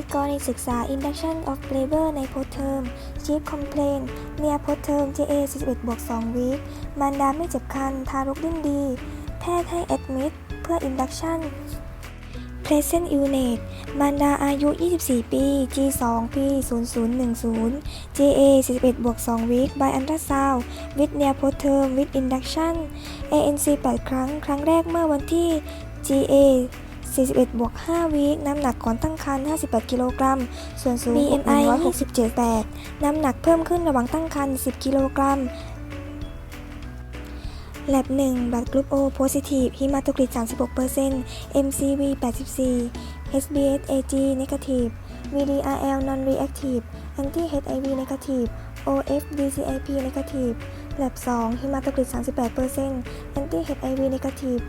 สกรณีศึกษา Induction of Labor ใน Post Term Chief Complaint เนีย Post Term JA 41บวก2วีคมารดาไม่เจ็บคัน ทารกดิ้นดี แพทย์ให้ Admit เพื่อ Induction Present Unit มารดาอายุ 24 ปี G2 P 0010 JA 41บวก2วีค by ultrasound with near post term with induction ANC 8 ครั้ง ครั้งแรกเมื่อวันที่ GA 41บวก5วีคน้ำหนักก่อนตั้งครรภ์58 กิโลกรัม ส่วนสูง BMI 27.8 น้ำหนักเพิ่มขึ้นระหว่างตั้งครรภ์10 กิโลกรัม แลบ1 บัตรกรุ๊ป O positive ฮิมาโตกริด36% MCV 84 HbS AG negative VDRL non reactive anti HIV negative OF DCIP negative แลบ 2 ฮิมาโตกริด38% anti HIV negative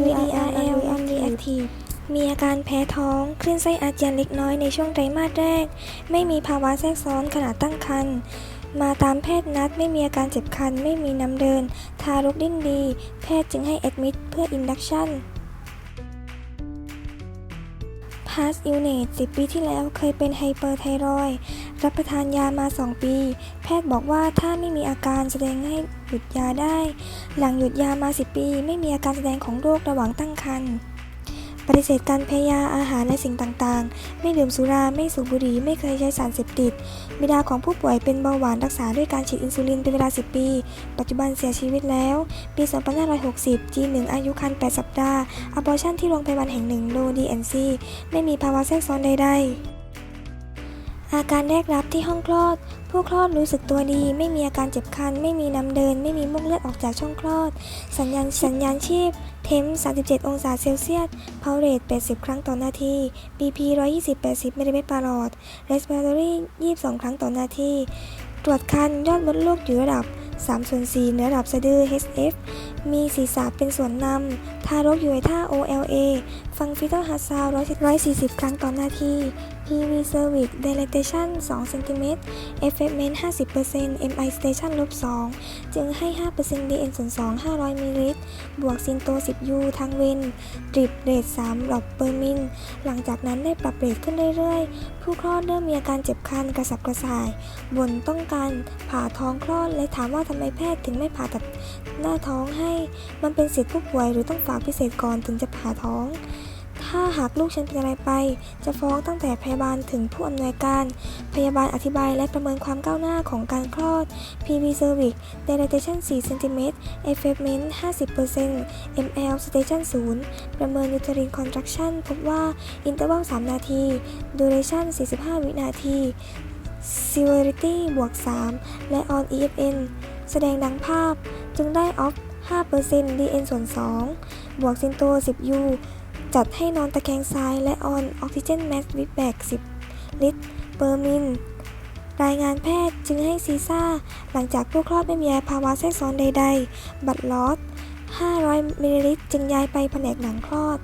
VDRL non reactive มีอาการแพ้ท้องคลื่นไส้อาเจียนเล็กน้อยในช่วงไตรมาสแรก ไม่มีภาวะแทรกซ้อนขณะตั้งครรภ์มาตามแพทย์นัดไม่มีอาการเจ็บคัน ไม่มีน้ำเดิน ทารกดิ้นดี แพทย์จึงให้แอดมิดเพื่ออินดักชัน Past Unit 10 ปีที่แล้วเคยเป็นไฮเปอร์ไทรอยด์รับประทานยามา 2 ปี แพทย์บอกว่าถ้าไม่มีอาการแสดงให้หยุดยาได้ หลังหยุดยามา 10 ปี ไม่มีอาการแสดงของโรคระหว่างตั้งครรภ์ ปฏิเสธการแพ้ยาอาหารและสิ่งต่างๆ ไม่ดื่มสุรา ไม่สูบบุหรี่ ไม่เคยใช้สารเสพติด บิดาของผู้ป่วยเป็นเบาหวานรักษาด้วยการฉีดอินซูลินเป็นเวลา 10 ปี ปัจจุบันเสียชีวิตแล้ว ปี 2560 G1 อายุครรภ์8สัปดาห์ abortion ที่โรงพยาบาลแห่งหนึ่ง no DNC ไม่มีภาวะแทรกซ้อนใดๆอาการแรกรับที่ห้องคลอด ผู้คลอดรู้สึกตัวดี ไม่มีอาการเจ็บคัน ไม่มีน้ำเดิน ไม่มีมุกเลือดออกจากช่องคลอด สัญญาณสัญญาณชีพ เทม37 องศาเซลเซียส เพาเรต80 ครั้งต่อนาที BP 120-80มิลลิเมตรต่อหลอด respiratory 22 ครั้งต่อนาที ตรวจคันยอดมดลูกอยู่ระดับ 3ส่วน4เหนือระดับสะดือ HF มีศีรษะเป็นส่วนนำ ทารกอยู่ในท่า OLA ฟังฟิต a l heart sound 140 ครั้งต่อนาที PV cervix dilatation 2 cm effacement 50% MI station ลบ2จึงให้ 5% DN ส่วน2 500มิลลิลิตร บวกซินโต 10 U ทางเวนดริปเรท3หลอดเปอร์มิลหลังจากนั้นได้ปรับเรทขึ้นเรื่อยๆ ผู้คลอดเริ่มมีอาการเจ็บคันกระสับกระส่าย บ่นต้องการผ่าท้องคลอดและถามว่าทำไมแพทย์ถึงไม่ผ่าตัดหน้าท้องให้ มันเป็นสิทธิผู้ป่วยหรือต้องฝากพิเศษก่อนถึงจะผ่าท้อง ถ้าหากลูกฉันเป็นอะไรไป จะฟ้องตั้งแต่พยาบาลถึงผู้อำนวยการ พยาบาลอธิบายและประเมินความก้าวหน้าของการคลอด PV cervix dilatation 4 cm effacement 50% ML station 0 ประเมิน uterine contraction พบว่า interval 3 นาที duration 45 วินาที severity บวก 3 และ on EFN แสดงดังภาพจึงได้ off 5% DN ส่วน 2 บวกซินโต 10 U จัดให้นอนตะแคงซ้ายและ on oxygen mask with bag 10 ลิตรเปอร์มิลรายงานแพทย์จึงให้ซีซ่า หลังจากผู้คลอดไม่มีภาวะแทรกซ้อนใด ๆ บัตรลอส500มิลลิลิตรจึงย้ายไปแผนกหลังคลอด